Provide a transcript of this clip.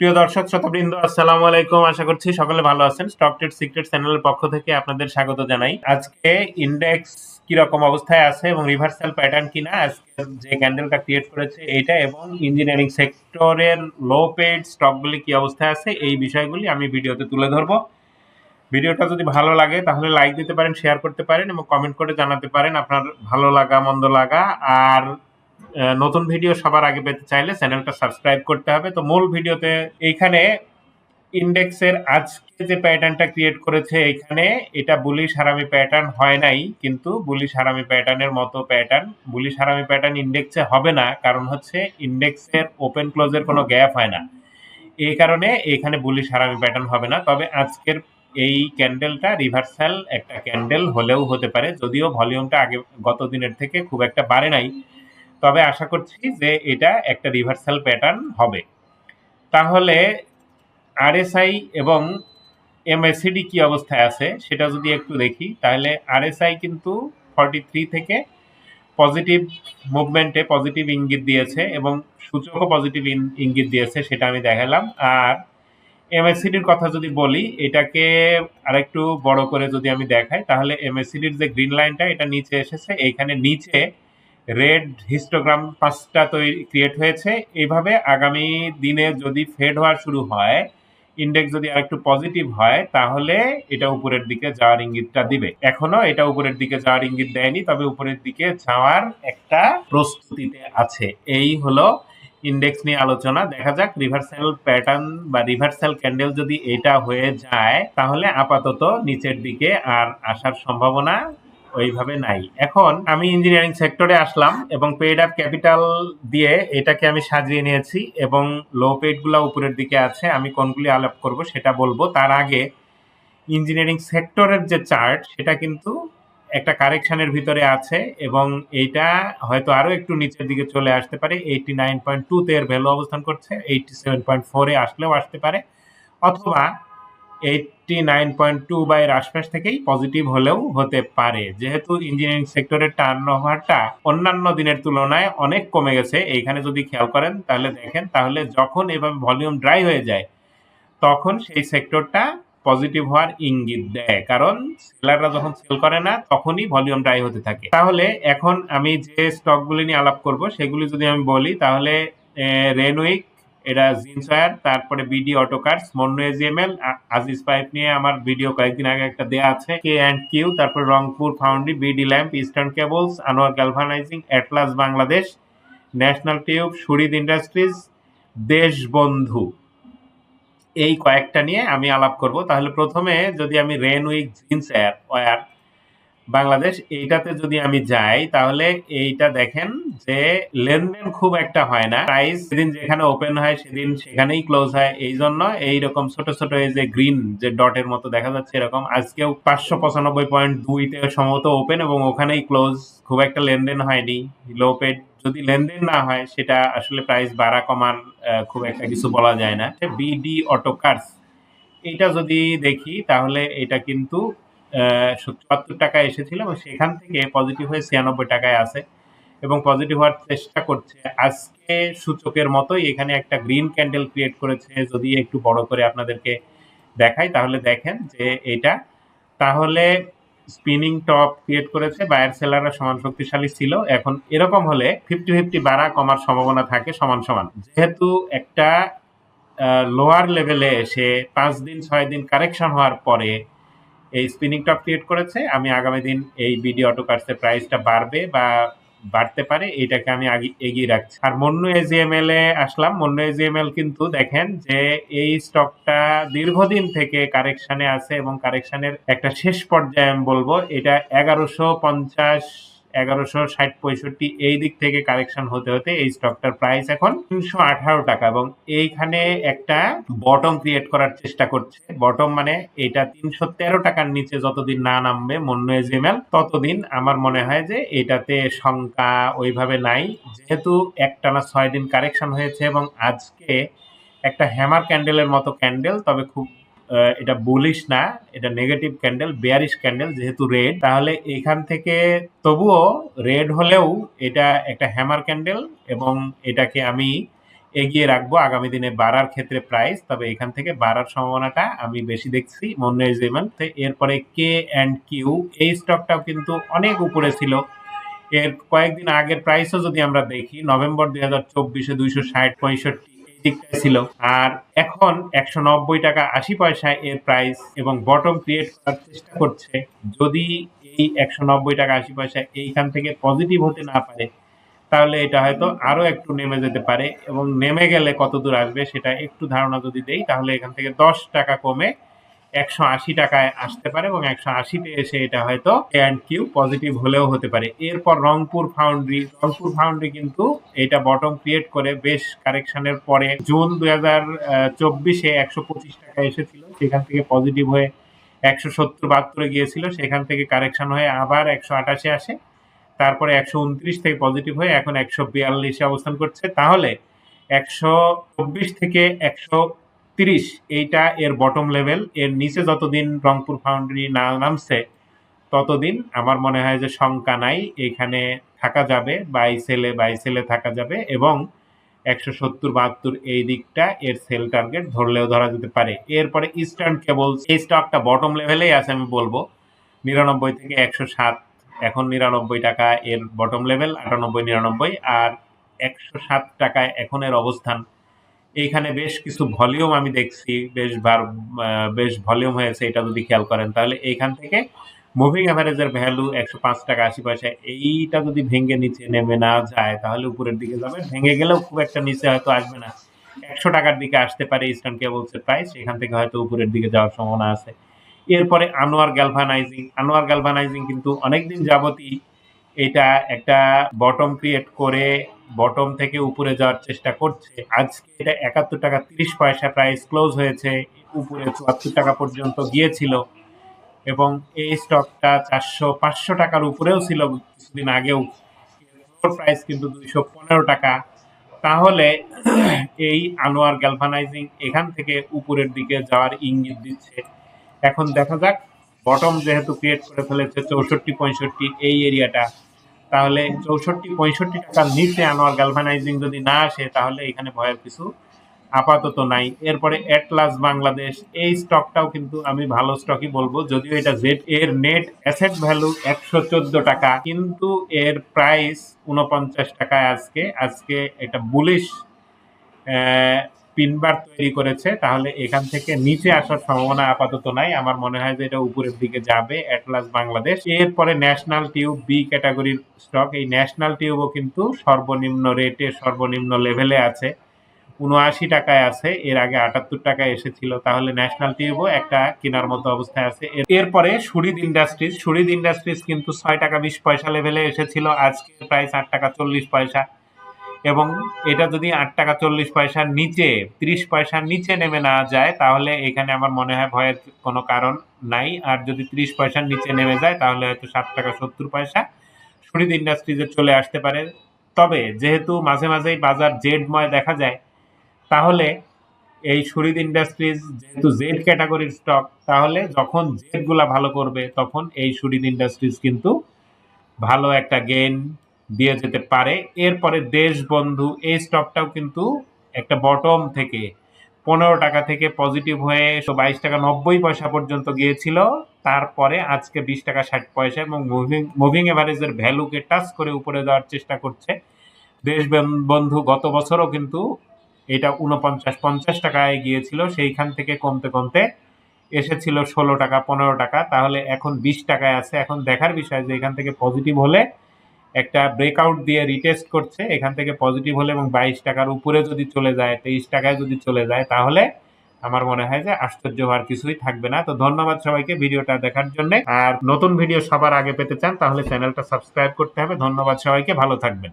প্রিয় দর্শক, শ্রোতাবৃন্দ, আসসালামু আলাইকুম। আশা করছি সকলে ভালো আছেন। স্টক ট্রেড সিক্রেট চ্যানেলের পক্ষ থেকে আপনাদের স্বাগত জানাই। আজকে ইন্ডেক্স কি রকম অবস্থায় আছে এবং রিভার্সাল প্যাটার্ন কিনা, আজকে যে ক্যান্ডেলটা ক্রিয়েট করেছে এটা এবং ইঞ্জিনিয়ারিং সেক্টরের লো পেড স্টকগুলি কি অবস্থায় আছে, এই বিষয়গুলি আমি ভিডিওতে তুলে ধরবো। ভিডিওটা যদি ভালো লাগে, তাহলে লাইক দিতে পারেন শেয়ার করতে পারেন এবং কমেন্ট করে জানাতে পারেন আপনার ভালো লাগা, মন্দ লাগা। আর নতুন ভিডিও সবার আগে পেতে চাইলে চ্যানেলটা সাবস্ক্রাইব করতে হবে। তো মূল ভিডিওতে এইখানে ইন্ডেক্সের আজকে যে প্যাটার্নটা ক্রিয়েট করেছে এখানে এটা বুলিশ হারামি প্যাটার্ন হয় নাই, কিন্তু বুলিশ হারামি প্যাটার্নের মতো প্যাটার্ন বুলিশ হারামি প্যাটার্ন ইন্ডেক্সে হবে না, কারণ হচ্ছে ইন্ডেক্সের ওপেন ক্লোজের কোনো গ্যাপ হয় না। এই কারণে এখানে বুলিশ হারামি প্যাটার্ন হবে না, তবে আজকের এই ক্যান্ডেলটা রিভার্সাল একটা ক্যান্ডেল হলেও হতে পারে, যদিও ভলিউমটা আগে গত দিনের থেকে খুব একটা বাড়ে নাই। তবে আশা করছি যে এটা একটা রিভার্সাল প্যাটার্ন হবে। তাহলে আরএসআই এবং এমএসিডি কি অবস্থায় আছে সেটা যদি একটু দেখি, তাহলে আরএসআই কিন্তু ফর্টি থ্রি থেকে পজিটিভ মুভমেন্টে পজিটিভ ইঙ্গিত দিয়েছে এবং সূচকও পজিটিভ ইঙ্গিত দিয়েছে, সেটা আমি দেখালাম। আর এমএসসিডির কথা যদি বলি, এটাকে আরেকটু বড় করে যদি আমি দেখাই, তাহলে এমএসসিডির যে গ্রিন লাইনটা এটা নিচে এসেছে। এইখানে নিচে রেড হিস্টোগ্রাম পাঁচটা তৈরি ক্রিয়েট হয়েছে। এইভাবে আগামী দিনে যদি ফেড হওয়া শুরু হয় ইন্ডেক্স যদি আরেকটু পজিটিভ হয়, তাহলে এটা উপরের দিকে যাওয়ার ইঙ্গিতটা দিবে। এখনও এটা উপরের দিকে যাওয়ার ইঙ্গিত দেয়নি, তবে উপরের দিকে যাওয়ার একটা প্রস্তুতিতে আছে। এই হলো ইন্ডেক্স নিয়ে আলোচনা। দেখা যাক রিভার্সাল প্যাটার্ন বা রিভার্সাল ক্যান্ডেল যদি এটা হয়ে যায়, তাহলে আপাতত নিচের দিকে আর আসার সম্ভাবনা ওইভাবে নাই। এখন আমি ইঞ্জিনিয়ারিং সেক্টরে আসলাম এবং পেড আপ ক্যাপিটাল দিয়ে এটাকে আমি সাজিয়ে নিয়েছি এবং লো পেডগুলো উপরের দিকে আছে, আমি কোনগুলি আলাপ করব সেটা বলব। তার আগে ইঞ্জিনিয়ারিং সেক্টরের যে চার্ট সেটা কিন্তু একটা কারেকশনের ভিতরে আছে এবং এইটা হয়তো আরও একটু নিচের দিকে চলে আসতে পারে। এইটি নাইন পয়েন্ট টুতে এর ভ্যালু অবস্থান করছে এইটি সেভেন পয়েন্ট ফোরে আসলেও আসতে পারে। অথবা এইটটি নাইন পয়েন্ট টু বা এর আশপাশ থেকেই পজিটিভ হলেও হতে পারে। যেহেতু ইঞ্জিনিয়ারিং সেক্টরের টার্ন ওভারটা অন্যান্য দিনের তুলনায় অনেক কমে গেছে, এইখানে যদি খেয়াল করেন তাহলে দেখেন, তাহলে যখন এভাবে ভলিউম ড্রাই হয়ে যায়, তখন সেই সেক্টরটা পজিটিভ হওয়ার ইঙ্গিত দেয়। কারণ সেলাররা যখন সেল করে না, তখনই ভলিউম ড্রাই হতে থাকে। তাহলে এখন আমি যে স্টকগুলি নিয়ে আলাপ করব, সেগুলি যদি আমি বলি, তাহলে রেনউইক এটা জিনসয়ার তারপরে BD Autocars Monno AGML Aziz pipe নিয়ে আমার ভিডিও কয়েকদিন আগে একটা দেয়া আছে কে অ্যান্ড কিউ তারপরে Rangpur foundry BD lamp eastern cables Anwar galvanizing Atlas Bangladesh national tube সুরিদ industries Deshbandhu এই কয়েকটা নিয়ে আমি আলাপ করব। তাহলে প্রথমে যদি আমি রেনউইক জিন্স এয়ার ওয়ার বাংলাদেশ এইটাতে যদি আমি যাই তাহলে এইটা দেখেন যে লেনদেন খুব একটা হয় না। প্রাইস সেদিন যেখানে ওপেন হয় সেদিন সেখানেই ক্লোজ হয়। এই জন্য এইরকম ছোট ছোট এই যে গ্রিন যে ডটের মতো দেখা যাচ্ছে এরকম আজকেও পাঁচশো পঁচানব্বই পয়েন্ট দুইতে সম্ভবত ওপেন এবং ওখানেই ক্লোজ খুব একটা লেনদেন হয়নি। লো পেড যদি লেনদেন না হয় সেটা আসলে প্রাইস বাড়া আহ, খুব একটা কিছু বলা যায় না। বিডি অটো কার্স এটা যদি দেখি তাহলে এটা কিন্তু সত্তর টাকায় এসেছিল এবং সেখান থেকে পজিটিভ হয়ে ছিয়ানব্বই টাকায় আছে এবং পজিটিভ হওয়ার চেষ্টা করছে। আজকে সূচকের মতোই এখানে একটা গ্রিন ক্যান্ডেল ক্রিয়েট করেছে। যদি একটু বড় করে আপনাদেরকে দেখাই, তাহলে দেখেন যে এটা, তাহলে স্পিনিং টপ ক্রিয়েট করেছে বায়ার সেলাররা সমান শক্তিশালী ছিল। এখন এরকম হলে ফিফটি ফিফটি বাড়া কমার সম্ভাবনা থাকে সমান সমান। যেহেতু একটা লোয়ার লেভেলে এসে পাঁচ দিন, ছয় দিন কারেকশন হওয়ার পরে এই স্পিনিং টপ ক্রিয়েট করেছে, আমি আগামী দিন এই বিডি অটো কার্সের প্রাইসটা বাড়বে বা বাড়তে পারে, এটাকে আমি এগিয়ে রাখছি। আর মন্নু এজিএমএল এ আসলাম। মন্নু এজিএমএল কিন্তু দেখেন যে এই স্টকটা দীর্ঘদিন থেকে কারেকশনে আছে এবং কারেকশনের একটা শেষ পর্যায়ে আমি বলব, এটা এগারোশো পঞ্চাশ এগারোশো ষাট, পঁয়ষট্টি, এই দিক থেকে কারেকশন হতে হতে এই স্টকটার প্রাইস এখন তিনশো আঠারো টাকা এবং এইখানে একটা বটম ক্রিয়েট করার চেষ্টা করছে। বটম মানে এটা তিনশো তেরো টাকার নিচে যতদিন না নামবে মন্য এজিএমএল ততদিন আমার মনে হয় যে এটাতে শঙ্কা ওইভাবে নাই। যেহেতু একটানা ছয় দিন কারেকশন হয়েছে এবং আজকে একটা হ্যামার ক্যান্ডেলের মতো ক্যান্ডেল, তবে খুব এটা বুলিশ না, এটা নেগেটিভ ক্যান্ডেল বেয়ারিশ ক্যান্ডেল যেহেতু রেড তাহলে এখান থেকে তবুও রেড হলেও এটা একটা হ্যামার ক্যান্ডেল এবং এটাকে আমি এগিয়ে রাখব আগামী দিনে বাড়ার ক্ষেত্রে প্রাইস তবে এখান থেকে বাড়ার সম্ভাবনাটা আমি বেশি দেখছি মন্নাইজেবল এরপরে কে অ্যান্ড কিউ এই স্টকটাও কিন্তু অনেক উপরে ছিল। এর কয়েকদিন আগের প্রাইসও যদি আমরা দেখি নভেম্বর দুই হাজার চব্বিশে দুইশো ষাট পঁয়ষট্টি এই দিকটায় ছিল। আর এখন একশো নব্বই টাকা আশি পয়সা এর প্রাইস এবং বটম ক্রিয়েট করার চেষ্টা করছে। যদি এই একশো নব্বই টাকা আশি পয়সা এইখান থেকে পজিটিভ হতে না পারে, তাহলে এটা হয়তো আরও একটু নেমে যেতে পারে এবং নেমে গেলে কত দূর আসবে সেটা একটু ধারণা যদি দেই, তাহলে এখান থেকে দশ টাকা কমে একশো আশি টাকায় আসতে পারে এবং একশো আশিতে এসে এটা হয়তো অ্যান্ড কিউ পজিটিভ হলেও হতে পারে। এরপর রংপুর ফাউন্ড্রি রংপুর ফাউন্ড্রি কিন্তু এটা বটম ক্রিয়েট করে বেশ কারেকশনের পরে জুন দুই হাজার চব্বিশে একশো পঁচিশ টাকা এসেছিল। সেখান থেকে পজিটিভ হয়ে একশো সত্তর বাহাত্তরে গিয়েছিল। সেখান থেকে কারেকশন হয়ে আবার একশো আটাশে আসে। তারপরে একশো উনত্রিশ থেকে পজিটিভ হয়ে এখন একশো বিয়াল্লিশে অবস্থান করছে। তাহলে একশো চব্বিশ থেকে একশো তিরিশ, এইটা এর বটম লেভেল এর নিচে যতদিন রংপুর ফাউন্ডারি না নামছে, ততদিন আমার মনে হয় যে শঙ্কা নাই এখানে থাকা যাবে বাই সেলে বাই সেলে থাকা যাবে এবং একশো সত্তর, বাহাত্তর এই দিকটা এর সেল টার্গেট ধরলেও ধরা যেতে পারে। এরপরে ইস্টার্ন কেবল এই স্টকটা বটম লেভেলেই আছে আমি বলব। নিরানব্বই থেকে একশো সাত, এখন নিরানব্বই টাকা এর বটম লেভেল আটানব্বই, নিরানব্বই, আর একশো সাত টাকায় এখন এর অবস্থান। এইখানে বেশ কিছু ভলিউম আমি দেখছি, বেশ বার বেশ ভলিউম হয়েছে, এটা যদি খেয়াল করেন, তাহলে এইখান থেকে মুভিং অ্যাভারেজের ভ্যালু একশো পাঁচ টাকা আশি পয়সা, এইটা যদি ভেঙে নিচে নেমে না যায়, তাহলে উপরের দিকে যাবে ভেঙে গেলেও খুব একটা নিচে হয়তো আসবে না। একশো টাকার দিকে আসতে পারে ইস্টার্ন কেবলসের প্রাইস এখান থেকে হয়তো উপরের দিকে যাওয়ার সম্ভাবনা আছে। এরপরে আনোয়ার গ্যালভানাইজিং আনোয়ার গ্যালভানাইজিং কিন্তু অনেকদিন যাবতই এটা একটা বটম ক্রিয়েট করে বটম থেকে উপরে যাওয়ার চেষ্টা করছে। আজকে এটা একাত্তর টাকা তিরিশ পয়সা প্রাইস ক্লোজ হয়েছে, উপরে চুয়াত্তর টাকা পর্যন্ত গিয়েছিল এবং এই স্টকটা চারশো পাঁচশো টাকার উপরেও ছিল কিছুদিন আগেও। প্রাইস কিন্তু দুইশো পনেরো টাকা। তাহলে এই আনোয়ার গ্যালভানাইজিং এখান থেকে উপরের দিকে যাওয়ার ইঙ্গিত দিচ্ছে। এখন দেখা যাক, বটম যেহেতু ক্রিয়েট করে ফেলেছে, চৌষট্টি পঁয়ষট্টি এই এরিয়াটা তাহলে চৌষট্টি, পঁয়ষট্টি টাকার নিচে আনোয়ার গ্যালভানাইজিং যদি না আসে, তাহলে এখানে ভয়ের কিছু আপাতত নাই। এরপরে অ্যাটলাস বাংলাদেশ এই স্টকটাও কিন্তু আমি ভালো স্টকই বলব। যদিও এটা জেড এর নেট অ্যাসেট ভ্যালু একশো চোদ্দ টাকা, কিন্তু এর প্রাইস উনপঞ্চাশ টাকায় আজকে। আজকে এটা বুলিশ পিনবার তৈরি করেছে, তাহলে এখান থেকে নিচে আসার সম্ভাবনা আপাতত নাই। আমার মনে হয় যে এটা উপরের দিকে যাবে, অ্যাটলাস বাংলাদেশ। এরপরে ন্যাশনাল টিউব বি ক্যাটাগরির স্টক। এই ন্যাশনাল টিউবও কিন্তু সর্বনিম্ন রেটে, সর্বনিম্ন লেভেলে আছে। উনআশি টাকায় আছে, এর আগে আটাত্তর টাকায় এসেছিল। তাহলে ন্যাশনাল টিউবও একটা কেনার মতো অবস্থায় আছে। এরপরে সুরিদ ইন্ডাস্ট্রিজ। সুরিদ ইন্ডাস্ট্রিজ কিন্তু ছয় টাকা বিশ পয়সা লেভেলে এসেছিল। আজকে প্রাইস আট টাকা চল্লিশ পয়সা। এবং এটা যদি আট টাকা চল্লিশ পয়সার নিচে, ত্রিশ পয়সার নিচে নেমে না যায়, তাহলে এখানে আমার মনে হয় ভয়ের কোনো কারণ নাই। আর যদি ত্রিশ পয়সার নিচে নেমে যায়, তাহলে হয়তো সাত টাকা সত্তর পয়সা সুরিদ ইন্ডাস্ট্রিজে চলে আসতে পারে। তবে যেহেতু মাঝে মাঝেই বাজার জেডময় দেখা যায়, তাহলে এই সুরিদ ইন্ডাস্ট্রিজ যেহেতু জেড ক্যাটাগরির স্টক তাহলে যখন জেডগুলা ভালো করবে, তখন এই সুরিদ ইন্ডাস্ট্রিজ কিন্তু ভালো একটা গেইন দিয়ে যেতে পারে। এরপরে দেশবন্ধু এই স্টকটাও কিন্তু একটা বটম থেকে পনেরো টাকা থেকে পজিটিভ হয়ে বাইশ টাকা নব্বই পয়সা পর্যন্ত গিয়েছিল। তারপরে আজকে বিশ টাকা ষাট পয়সা এবং মুভিং মুভিং এভারেজের ভ্যালুকে টাচ করে উপরে যাওয়ার চেষ্টা করছে। দেশ বন্ধু, গত বছরও কিন্তু এটা উনপঞ্চাশ পঞ্চাশ টাকায় গিয়েছিল। সেইখান থেকে কমতে কমতে এসেছিল ষোলো টাকা, পনেরো টাকা। তাহলে এখন বিশ টাকায় আছে। এখন দেখার বিষয় যে এখান থেকে পজিটিভ হলে একটা ব্রেকআউট দিয়ে রিটেস্ট করছে, এখান থেকে পজিটিভ হলে এবং বাইশ টাকার উপরে যদি চলে যায়, তেইশ টাকায় যদি চলে যায়, তাহলে আমার মনে হয় যে আশ্চর্য হওয়ার কিছুই থাকবে না। তো ধন্যবাদ সবাইকে ভিডিওটা দেখার জন্য। আর নতুন ভিডিও সবার আগে পেতে চান, তাহলে চ্যানেলটা সাবস্ক্রাইব করতে হবে। ধন্যবাদ সবাইকে, ভালো থাকবেন।